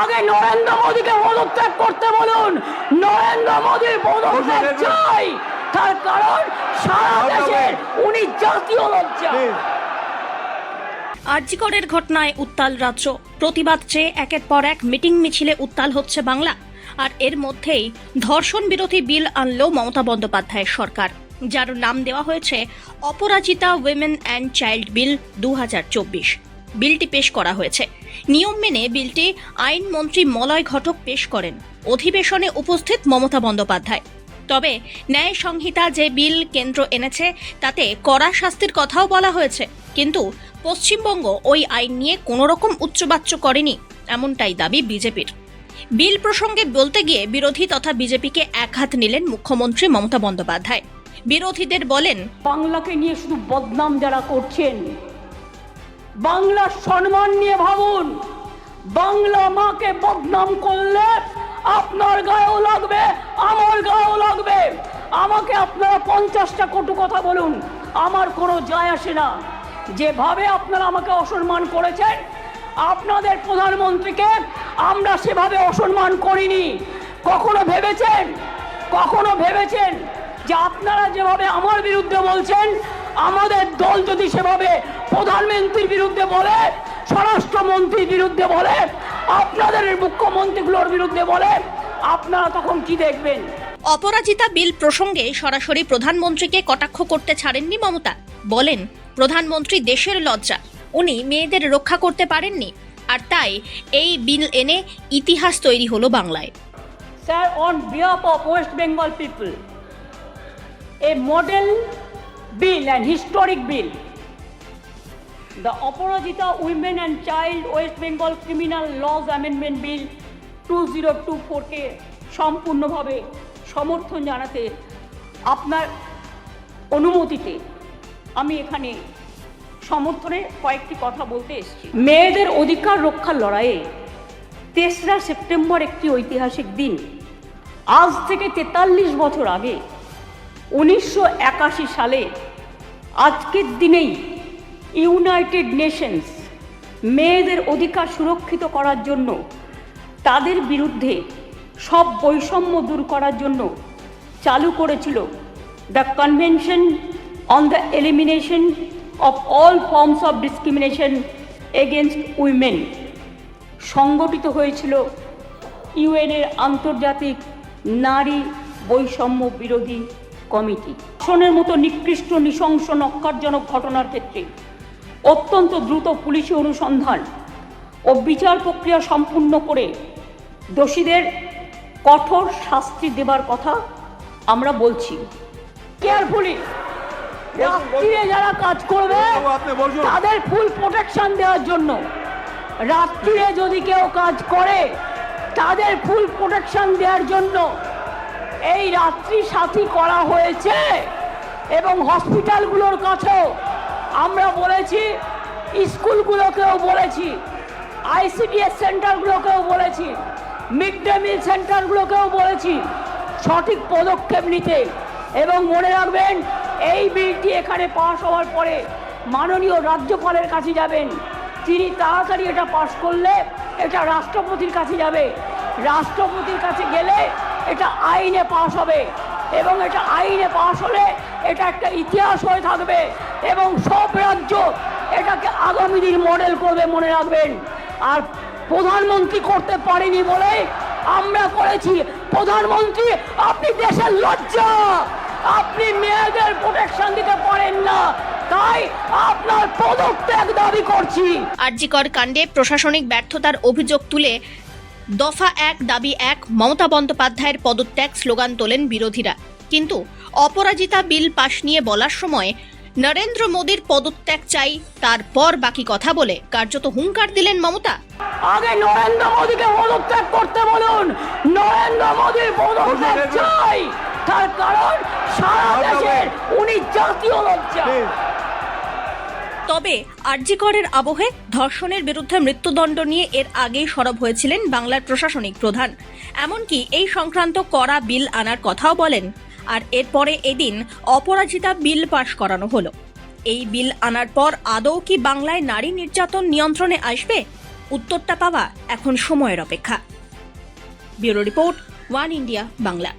আগে নরেন্দ্র মোদীকে পদত্যাগ করতে বলুন। নরেন্দ্র মোদীর পদত্যাগ চাই তার কারণ সারা দেশের উনি জাতীয় লজ্জা। আরজিকরের ঘটনায় উত্তাল রাজ্য। প্রতিবাদ চেয়ে একের পর এক মিটিং মিছিলে উত্তাল হচ্ছে বাংলা। আর এর মধ্যেই ধর্ষণ বিরোধী বিল আনল মমতা বন্দ্যোপাধ্যায়ের সরকার। যার নাম দেওয়া হয়েছে Aparajita women and child bill দু হাজার চব্বিশ। বিলটি পেশ করা হয়েছে। নিয়ম মেনে বিলটি আইনমন্ত্রী মলয় ঘটক পেশ করেন। অধিবেশনে উপস্থিত মমতা বন্দ্যোপাধ্যায়। তবে ন্যায় সংহিতা যে বিল কেন্দ্র এনেছে, তাতে কড়া শাস্তির কথাও বলা হয়েছে। কিন্তু পশ্চিমবঙ্গ ওই আইন নিয়ে কোনো রকম উচ্চবাচ্য করেনি, এমনটাই দাবি বিজেপির। বিল প্রসঙ্গে বলতে গিয়ে বিরোধী তথা বিজেপিকে একহাত নিলেন মুখ্যমন্ত্রী মমতা বন্দ্যোপাধ্যায়। বিরোধীদের বলেন, বাংলাকে নিয়ে শুধু বদনাম যারা করছেন বাংলার সম্মান নিয়ে ভাবুন। বাংলা মাকে বদনাম করলে আপনার গায়েও লাগবে, আমার গায়েও লাগবে। আমাকে আপনারা পঞ্চাশটা কটু কথা বলুন, আমার কোনো যায় আসে না। যেভাবে আপনারা আমাকে অসম্মান করেছেন, আপনাদের প্রধানমন্ত্রীকে আমরা সেভাবে অসম্মান করিনি। কখনো ভেবেছেন কখনো ভেবেছেন যে আপনারা যেভাবে আমার বিরুদ্ধে বলছেন, আমাদের দল যদি সেভাবে প্রধানমন্ত্রীর বিরুদ্ধে বলে স্বরাষ্ট্রমন্ত্রীর বিরুদ্ধে বলে আপনাদের মুখ্যমন্ত্রীগুলোর বিরুদ্ধে বলে আপনারা তখন কি দেখবেন? অপরাজিতা বিল প্রসঙ্গে সরাসরি প্রধানমন্ত্রীকে কটাক্ষ করতে ছাড়েননি মমতা। বলেন প্রধানমন্ত্রী দেশের লজ্জা। উনি মেয়েদের রক্ষা করতে পারেননি। আর তাই এই বিল এনে ইতিহাস তৈরি হলো বাংলায়। Sir, on behalf of West Bengal people, a model bill, an historic bill, the Aparajita Women and Child West Bengal Criminal Laws Amendment Bill 2024 কে সম্পূর্ণভাবে সমর্থন জানাতে আপনার অনুমতিতে আমি এখানে সমর্থনে কয়েকটি কথা বলতে এসেছি। মেয়েদের অধিকার রক্ষার লড়াইয়ে তেসরা সেপ্টেম্বর একটি ঐতিহাসিক দিন। আজ থেকে তেতাল্লিশ বছর আগে উনিশশো একাশি সালে আজকের দিনেই ইউনাইটেড নেশনস মেয়েদের অধিকার সুরক্ষিত করার জন্য, তাদের বিরুদ্ধে সব বৈষম্য দূর করার জন্য চালু করেছিল the convention on the elimination of all forms of discrimination against women. সংগঠিত হয়েছিল ইউএনের আন্তর্জাতিক নারী বৈষম্য বিরোধী কমিটি। শোনের মতো নিকৃষ্ট নৃশংস, নক্কারজনক ঘটনার ক্ষেত্রে অত্যন্ত দ্রুত পুলিশি অনুসন্ধান ও বিচার প্রক্রিয়া সম্পূর্ণ করে দোষীদের কঠোর শাস্তি দেবার কথা আমরা বলছি। কেয়ারফুলি রাত্রিরে যারা কাজ করবে তাদের ফুল প্রোটেকশন দেওয়ার জন্য। রাত্রিরে যদি কেউ কাজ করে তাদের ফুল প্রোটেকশন দেওয়ার জন্য এই রাত্রি সাথী করা হয়েছে এবং হসপিটালগুলোর কাছেও আমরা বলেছি, স্কুলগুলোকেও বলেছি, আইসিডিএস সেন্টারগুলোকেও বলেছি, মিড ডে মিল সেন্টারগুলোকেও বলেছি, সঠিক পদক্ষেপ নিতে। এবং মনে রাখবেন, এই বিলটি এখানে পাশ হওয়ার পরে মাননীয় রাজ্যপালের কাছে যাবেন। তিনি তাড়াতাড়ি এটা পাশ করলে এটা রাষ্ট্রপতির কাছে যাবে। রাষ্ট্রপতির কাছে গেলে এটা আইনে পাশ হবে। এবং এটা আইনে পাশ হলে এটা একটা ইতিহাস হয়ে থাকবে এবং সব রাজ্য এটাকে আগামী দিন মডেল করবে, মনে রাখবেন। আর প্রধানমন্ত্রী করতে পারেনি বলে আমরা করেছি। প্রধানমন্ত্রী, আপনি দেশের লজ্জা। আপনি মেয়েদের প্রোটেকশন দিতে পারেন না। তাই আপনার পদত্যাগ দাবি করছি। আরজিকর কাণ্ডে প্রশাসনিক ব্যর্থতার অভিযোগ তুলে দফা এক দাবি এক মমতা বন্দ্যোপাধ্যায়ের পদত্যাগ স্লোগান তোলেন বিরোধীরা। কিন্তু অপরাজিতা বিল পাশ নিয়ে বলার সময় নরেন্দ্র মোদীর পদত্যাগ চাই তারপর বাকি কথা বলে কার্যত হুঙ্কার দিলেন মমতা। আগে নরেন্দ্র মোদীকে পদত্যাগ করতে বলুন নরেন্দ্র মোদীর পদত্যাগ চাই। তার কারণ সারা দেশের উনি জাতীয় লজ্জা। তবে আরজিকরের আবহে ধর্ষণের বিরুদ্ধে মৃত্যুদণ্ড নিয়ে এর আগেই সরব হয়েছিলেন বাংলার প্রশাসনিক প্রধান। এমনকি এই সংক্রান্ত করা বিল আনার কথাও বলেন। আর এরপরে এদিন অপরাজিতা বিল পাশ করানো হলো। এই বিল আনার পর আদৌ কি বাংলায় নারী নির্যাতন নিয়ন্ত্রণে আসবে? উত্তরটা পাওয়া এখন সময়ের অপেক্ষা। Bureau report, one India, Bangla.